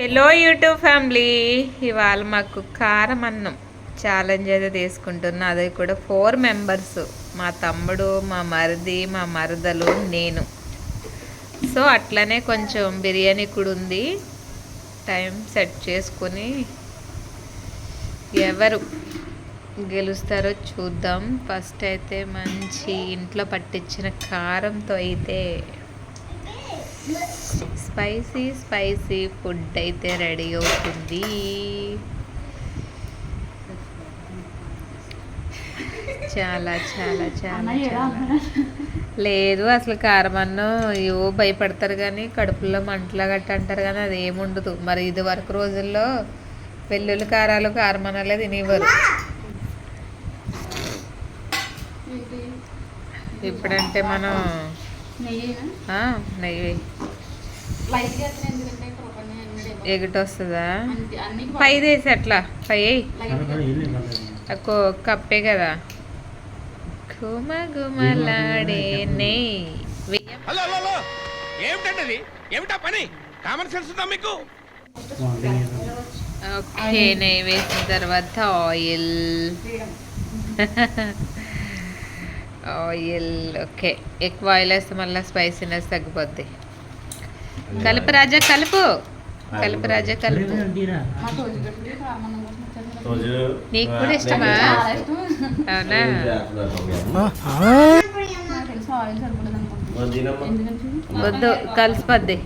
Hello YouTube family ఇవాళ మాకు కారం అన్నం ఛాలెంజ్ అయితే తీసుకుంటున్నా. అది కూడా ఫోర్ మెంబర్స్ మా తమ్ముడు మా మరిది మా మరదలు నేను. సో అట్లనే కొంచెం బిర్యానీ కూడా ఉంది. టైం సెట్ చేసుకొని ఎవరు గెలుస్తారో చూద్దాం. ఫస్ట్ అయితే మంచి ఇంట్లో పట్టించిన కారంతో అయితే స్పైసీ స్పైసీ ఫుడ్ అయితే రెడీ అవుతుంది. చాలా చాలా చాలా చాలా. లేదు అసలు కారం అన్నం ఏవో భయపడతారు కానీ కడుపులో మంటలా గట్ట అంటారు కానీ అది ఏముండదు మరి ఇది వరకు రోజుల్లో వెల్లుల్లి కారాలు కారం అన్నాలే తినేవారు. ఇప్పుడంటే మనం నెయ్యి వేయి. ఎగుట వస్తుందా పై వేసి అట్లా పై కప్పే కదా. గుమ గుమలాడే నెయ్యి. ఏమిటండి ఏమిటా పని? కామన్ సెన్స్ ఉందా మీకు? ఓకే నెయ్యి వేసిన తర్వాత ఆయిల్. Oil okay. ఎక్కువ ఆయిల్ వేస్తే మళ్ళీ స్పైసీనెస్ తగ్గిపోద్ది. కలుపు రాజా కలుపు. కలుపు రాజా కలుపు. నీకు కూడా ఇష్టమా? అవునా? వద్దు కలిసిపోద్ది.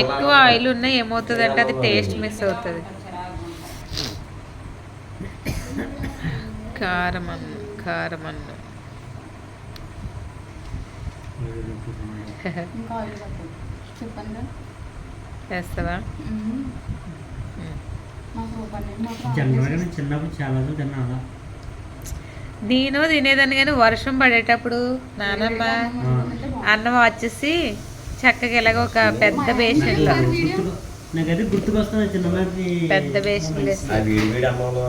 ఎక్కువ ఆయిల్ ఉన్నా ఏమవుతుంది అంటే అది టేస్ట్ మిస్ అవుతుంది. కారం అన్నం కారం అన్నం. వేస్తావా నేను చిన్నప్పుడు చాలా రోజులు తిన్నాను నేను తినేదాన్ని కానీ వర్షం పడేటప్పుడు నానమ్మ అన్నం వచ్చేసి చక్కగా ఇలాగ ఒక పెద్ద బేషన్లో నాకైతే గుర్తుకొస్తుంది చిన్ననాటి పెద్ద బేషన్లు వేసి. ఆ వేడి వేడి అన్నంలో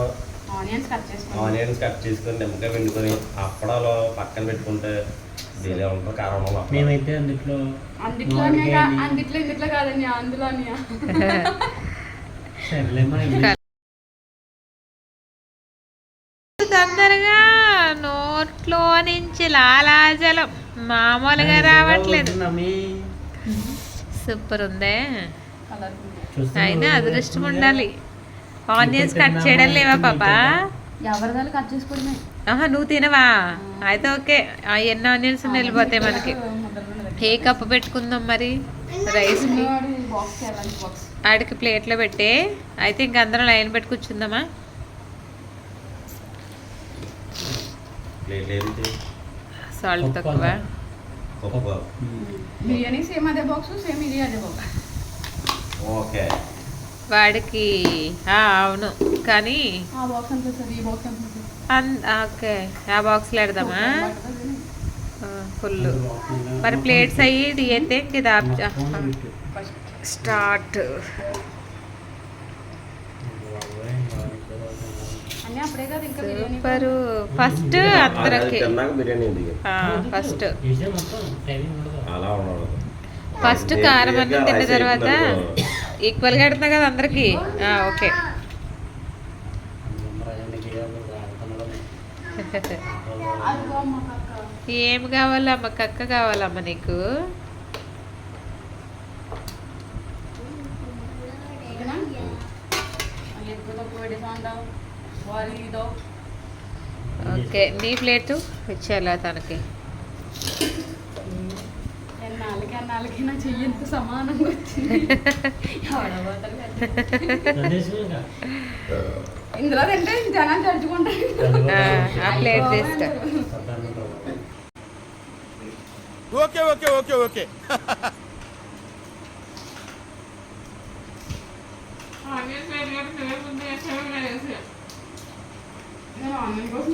ఆనియన్స్ కట్ చేసుకొని ఆనియన్స్ కట్ చేసుకొని నిమ్మకాయ పిండుకొని అప్పడాలు పక్కన పెట్టుకుంటే మేమైతే అందుట్లో అందుట్లో ఇందుట్లో కాదండి అందులోని తొందరగా నోట్లో నుంచి లాలాజలం. మామూలుగా రావట్లేదు. సూపర్ ఉందే. అయినా అదృష్టం ఉండాలి. ఆనియన్స్ కట్ చేయడం లేవా పాపా? ఎవరిదాలు కట్ చేసుకోవడమే? ఆహా నువ్వు తినవా? అయితే ఓకే. ఆ ఎన్ని ఆనియన్స్ వెళ్ళిపోతాయి మనకి? ఏ కప్పు పెట్టుకుందాం మరి? బాక్స్ ఆడికి ప్లేట్లో పెట్టే. అయితే ఇంక అందరం లైన్ పెట్టి కూర్చుందామా? సాల్ట్ తక్కువ. బిర్యానీ సేమ్ అదే బాక్స్ సేమ్ ఇది అదే బాక్స్ ఓకే. వాడికి అవును. కానీ ఓకే. ఆ బాక్స్లో పెడదామా? ఫుల్ మరి ప్లేట్స్ అయ్యి ఇది అయితే ఇది స్టార్ట్. సూపర్. ఫస్ట్ అందరికి. ఫస్ట్. ఫస్ట్ కారం అన్నం తిన్న తర్వాత. ఈక్వల్గా పెడుతున్నా కదా అందరికీ? ఓకే. ఏం కావాలమ్మ కక్క కావాలమ్మ నీకు? ఓకే నీ ప్లేటు ఇచ్చేయాలా తనకి? ఎన్నాళ్ళకి ఎన్నాళ్ళకి నా చెయ్యి ఎంత సమానంగా వచ్చింది ఎవడబోతాడు కదా. ఇందులో తింటే జనాలు చడుచుకుంటారు ఆ, ఆ ప్లేట్ తీసుకో ఓకే ఓకే ఓకే ఓకే నేను ఆన్లైన్ కోసం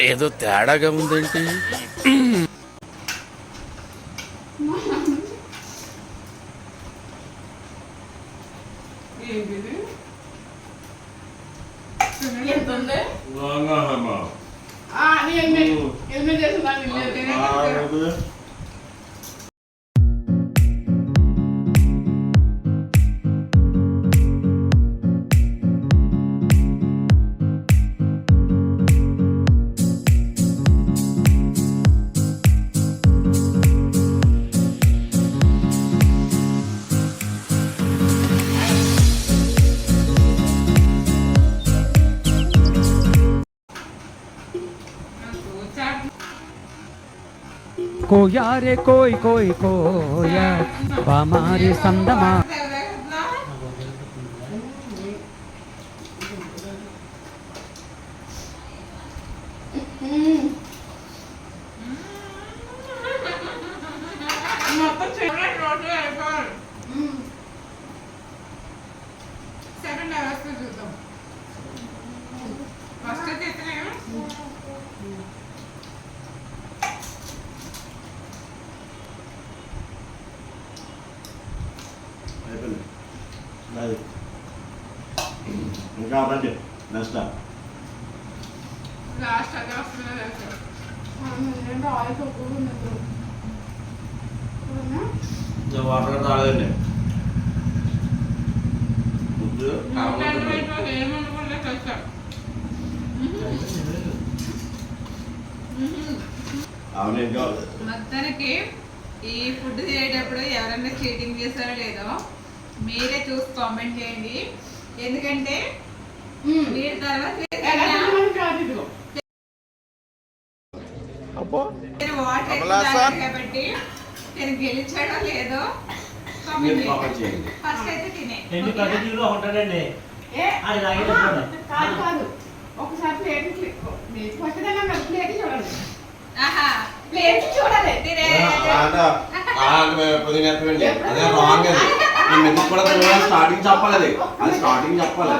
ఏదో తేడాగా ఉందేంటి? ఎంత കോയാരെ കോയ് കോയ് കോയ പാമാരി സ്വന്തമാ മൊത്തം ചെറിയ റോഡ് ആയപ്പോൾ నెక్స్ట్ లాస్ట్ అది వస్తుందో? వాటర్ తాగదండి. ముద్దు అవును ఇంకా మొత్తానికి ఈ ఫుడ్ తినేటప్పుడు ఎవరైనా చీటింగ్ చేశారో లేదో మీరే చూసి కామెంట్ చేయండి. ఎందుకంటే కాబట్టి నేను గెలిచాడో లేదో ఫస్ట్ అయితే తినే. కాదు కాదు. ఒకసారి ప్లేట్ ప్లేట్ చూడండి. ప్లేట్ చూడాలి అదే రాంగ్ అది. స్టార్టింగ్ చెప్పాలి అది. అది స్టార్టింగ్ చెప్పాలి.